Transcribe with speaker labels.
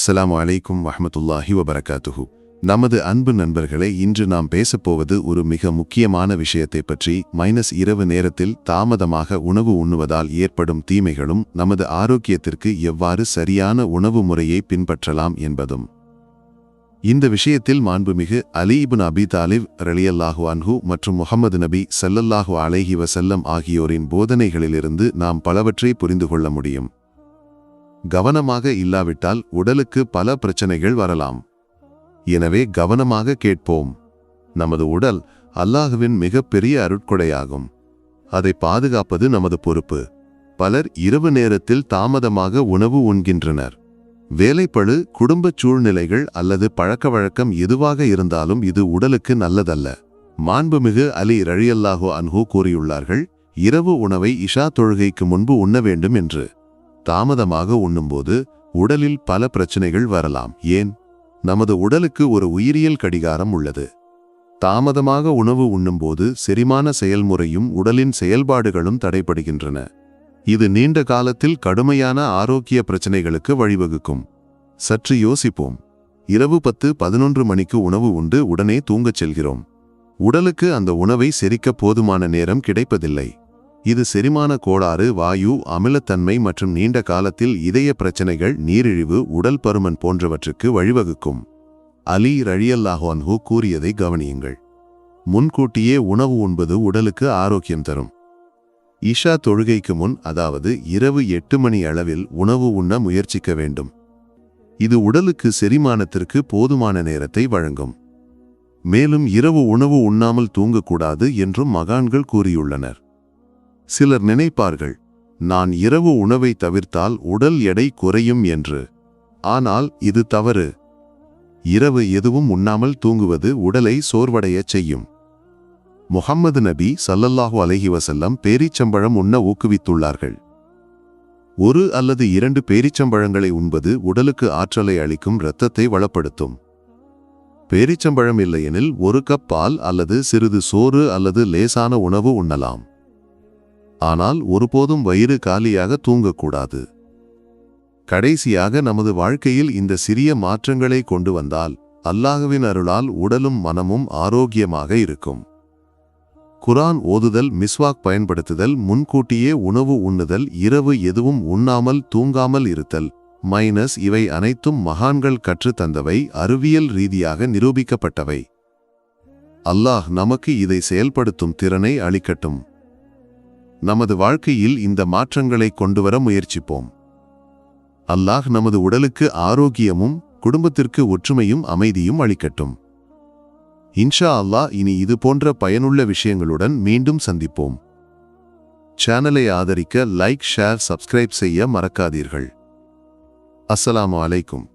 Speaker 1: அஸ்ஸலாமு அலைக்கும் வஹமத்துல்லாஹி வபரகாத்துஹு. நமது அன்பு நண்பர்களே இன்று நாம் பேசப்போவது ஒரு மிக முக்கியமான விஷயத்தை பற்றி மைனஸ் இரவு நேரத்தில் தாமதமாக உணவு உண்ணுவதால் ஏற்படும் தீமைகளும் நமது ஆரோக்கியத்திற்கு எவ்வாறு சரியான உணவு முறையை பின்பற்றலாம் என்பதும். இந்த விஷயத்தில் மாண்புமிகு அலி அபி தாலிப் ரலியல்லாஹு அன்ஹு மற்றும் முகமது நபி சல்லல்லாஹு அலேஹி வசல்லம் ஆகியோரின் போதனைகளிலிருந்து நாம் பலவற்றை புரிந்து கொள்ள முடியும். கவனமாக இல்லாவிட்டால் உடலுக்கு பல பிரச்சனைகள் வரலாம். எனவே கவனமாக கேட்போம். நமது உடல் அல்லாஹுவின் மிகப்பெரிய அருட்கொடையாகும். அதை பாதுகாப்பது நமது பொறுப்பு. பலர் இரவு நேரத்தில் தாமதமாக உணவு உண்கின்றனர். வேலைப்பழு குடும்பச் சூழ்நிலைகள் அல்லது பழக்கவழக்கம் எதுவாக இருந்தாலும் இது உடலுக்கு நல்லதல்ல. மாண்புமிகு அலி ரழியல்லாஹு அன்ஹூ கூறியுள்ளார்கள் இரவு உணவை இஷா தொழுகைக்கு முன்பு உண்ண வேண்டும் என்று. தாமதமாக உண்ணும்போது உடலில் பல பிரச்சனைகள் வரலாம். ஏன்? நமது உடலுக்கு ஒரு உயிரியல் கடிகாரம் உள்ளது. தாமதமாக உணவு உண்ணும்போது செரிமான செயல்முறையும் உடலின் செயல்பாடுகளும் தடைபடுகின்றன. இது நீண்ட காலத்தில் கடுமையான ஆரோக்கிய பிரச்சனைகளுக்கு வழிவகுக்கும். சற்று யோசிப்போம். இரவு பத்து பதினொன்று மணிக்கு உணவு உண்டு உடனே தூங்கச் செல்கிறோம். உடலுக்கு அந்த உணவை செரிக்க போதுமான நேரம் கிடைப்பதில்லை. இது செரிமான கோளாறு வாயு அமிலத்தன்மை மற்றும் நீண்ட காலத்தில் இதய பிரச்சனைகள் நீரிழிவு உடல் பருமன் போன்றவற்றுக்கு வழிவகுக்கும். அலி ரழியல்லாஹோன்ஹூ கூறியதை கவனியுங்கள். முன்கூட்டியே உணவு உண்பது உடலுக்கு ஆரோக்கியம் தரும். இஷா தொழுகைக்கு முன் அதாவது இரவு எட்டு மணி அளவில் உணவு உண்ண முயற்சிக்க வேண்டும். இது உடலுக்கு செரிமானத்திற்கு போதுமான நேரத்தை வழங்கும். மேலும் இரவு உணவு உண்ணாமல் தூங்கக்கூடாது என்றும் மகான்கள் கூறியுள்ளனர். சிலர் நினைப்பார்கள் நான் இரவு உணவை தவிர்த்தால் உடல் எடை குறையும் என்று. ஆனால் இது தவறு. இரவு எதுவும் உண்ணாமல் தூங்குவது உடலை சோர்வடையச் செய்யும். முகம்மது நபி சல்லல்லாஹு அலஹி வசல்லம் பேரிச்சம்பழம் உண்ண ஊக்குவித்துள்ளார்கள். ஒரு அல்லது இரண்டு பேரிச்சம்பழங்களை உண்பது உடலுக்கு ஆற்றலை அளிக்கும் இரத்தத்தை வளப்படுத்தும். பேரிச்சம்பழம் இல்லையெனில் ஒரு கப் பால் அல்லது சிறிது சோறு அல்லது லேசான உணவு உண்ணலாம். ஆனால் ஒருபோதும் வயிறு காலியாக தூங்கக்கூடாது. கடைசியாக நமது வாழ்க்கையில் இந்த சிறிய மாற்றங்களை கொண்டு வந்தால் அல்லாஹுவின் அருளால் உடலும் மனமும் ஆரோக்கியமாக இருக்கும். குரான் ஓதுதல் மிஸ்வாக் பயன்படுத்துதல் முன்கூட்டியே உணவு உண்ணுதல் இரவு எதுவும் உண்ணாமல் தூங்காமல் இருத்தல் மைனஸ் இவை அனைத்தும் மகான்கள் கற்றுத் தந்தவை அறிவியல் ரீதியாக நிரூபிக்கப்பட்டவை. அல்லாஹ் நமக்கு இதை செயல்படுத்தும் திறனை அளிக்கட்டும். நமது வாழ்க்கையில் இந்த மாற்றங்களை கொண்டுவர முயற்சிப்போம். அல்லாஹ் நமது உடலுக்கு ஆரோக்கியமும் குடும்பத்திற்கு ஒற்றுமையும் அமைதியும் அளிக்கட்டும். இன்ஷா அல்லாஹ் இனி இது போன்ற பயனுள்ள விஷயங்களுடன் மீண்டும் சந்திப்போம். சேனலை ஆதரிக்க லைக் ஷேர் சப்ஸ்கிரைப் செய்ய மறக்காதீர்கள். அஸ்ஸலாமு அலைக்கும்.